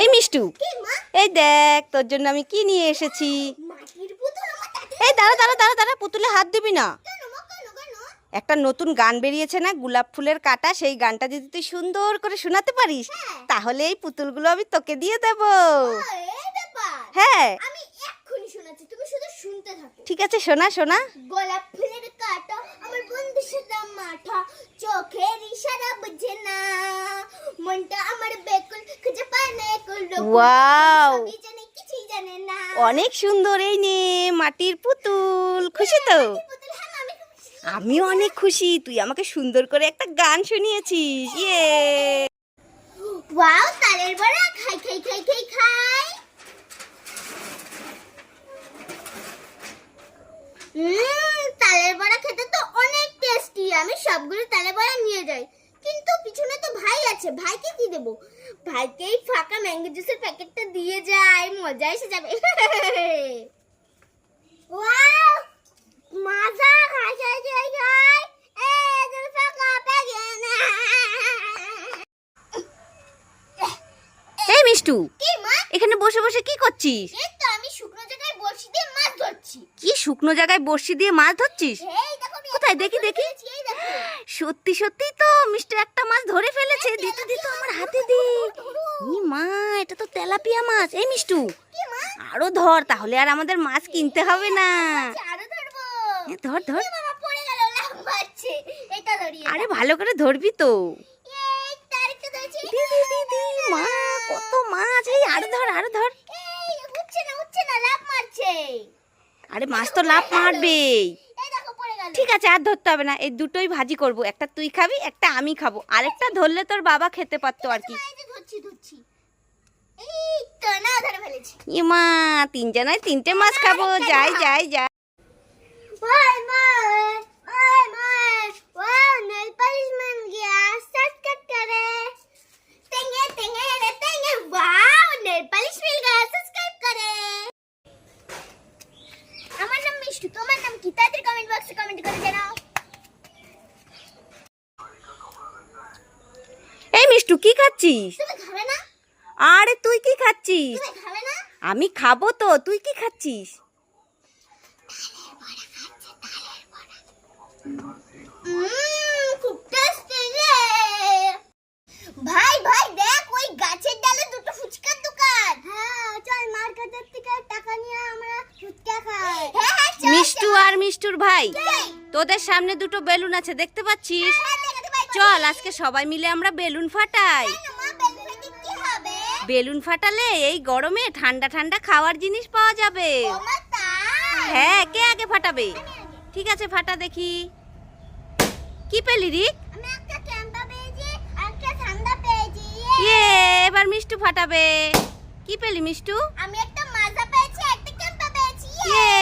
এই মিষ্টু। এই দেখ তোর জন্য আমি কি নিয়ে এসেছি। এই দাঁড়া দাঁড়া দাঁড়া দাঁড়া পুতুলে হাত দিবি না। একটা নতুন গান বেরিয়েছে না গোলাপ ফুলের কাটা সেই গানটা যদি তুই সুন্দর করে শোনাতে পারিস হ্যাঁ। তাহলে এই পুতুলগুলো আমি তোকে দিয়ে দেব। হ্যাঁ। ঠিক আছে শোনা শোনা। গোলাপ চোখের ইশারা বুঝে না মনটা আমার বেকুল খুঁজে পায় না একুল কিছুই জানে না অনেক সুন্দর এই নে মাটির পুতুল। খুশি তো? হ্যাঁ আমি আমি অনেক খুশি। তুই আমাকে সুন্দর করে একটা গান শুনিয়েছিস। ইয়ে। ওয়াও তালের বড়া খাই খাই খাই খাই খাই উম, তালের বড়া খেতে তো অনেক টেস্টি আমি সবগুলো তালের বড়া নিয়ে যাই। কিন্তু পিছনে তো ভাই আছে ভাইকে কি দেব? ভাইকে এই ফাঁকা ম্যাঙ্গো জুসের প্যাকেটটা দিয়ে যাই মজা এসে যাবে। ওয়াও! মজা খাই এই ফাঁকা প্যাকেট এই মিষ্টু কি মা? এখানে বসে বসে কি করছিস? এই তো আমি শুকনো জায়গায় বসি দিয়ে মাছ ধরছি। কি শুকনো জায়গায় বড়শি দিয়ে মাছ ধরছিস? এই কোথায়? দেখি, দেখি। সত্যি সত্যি তো মিষ্টি একটা মাছ ধরে ফেলেছে। দিতে দিতে আমার হাতে দি। ই মা এটা তো তেলাপিয়া মাছ। এই মিষ্টু আরও ধর তাহলে আর আমাদের মাছ কিনতে হবে না। আরও ধরবো। এ, ধর ধর। বাবা পড়ে গেল লাভ মারছে। এটা ধরি আরে ভালো করে ধরবি তো। মা কত মাছ। এই আরও ধর আরও ধর। এই উঠছে না উঠছে না লাভ মারছে। আরে মাছ তো লাভ মারবেই। ঠিক আছে আর ধরতে হবে না। এই দুটোই ভাজি করব। একটা তুই খাবি একটা আমি খাব। আরেকটা ধরলে তোর বাবা খেতে পারতো আর কি। ইমা তিনজনায় তিনটে মাছ খাব। যাই যাই যাই। আমার নাম মিষ্টু তোমার নাম কি? তাদের কমেন্ট করে জানাও এই মিষ্টু কি খাচ্ছিস? আরে তুই কি খাচ্ছিস? আমি খাব তো তুই কি খাচ্ছিস খুব টেস্টি রে ভাই ভাই দেখ ওই গাছের ডালে দুটো ফুচকার দোকান হ্যাঁ চল মার্কেটের থেকে টাকা নিয়ে আমরা ফুচকা খাই হ্যাঁ হ্যাঁ চল, মিষ্টুর ভাই। তোদের সামনে দুটো বেলুন আছে দেখতে পাচ্ছিস? হ্যাঁ, পারি। চল আজকে সবাই মিলে আমরা বেলুন ফাটাই। বেলুন ফাটালে এই গরমে ঠান্ডা ঠান্ডা খাওয়ার জিনিস পাওয়া যাবে? হ্যাঁ কে আগে ফাটাবে? ঠিক আছে ফাটা দেখি। কি পেলি রিক? ইয়ে এবার মিষ্টু ফাটাবে। কি পেলি মিষ্টু? আমি একটা মাজা পেয়েছি একটা ক্যাম্পা পেয়েছি। ইয়ে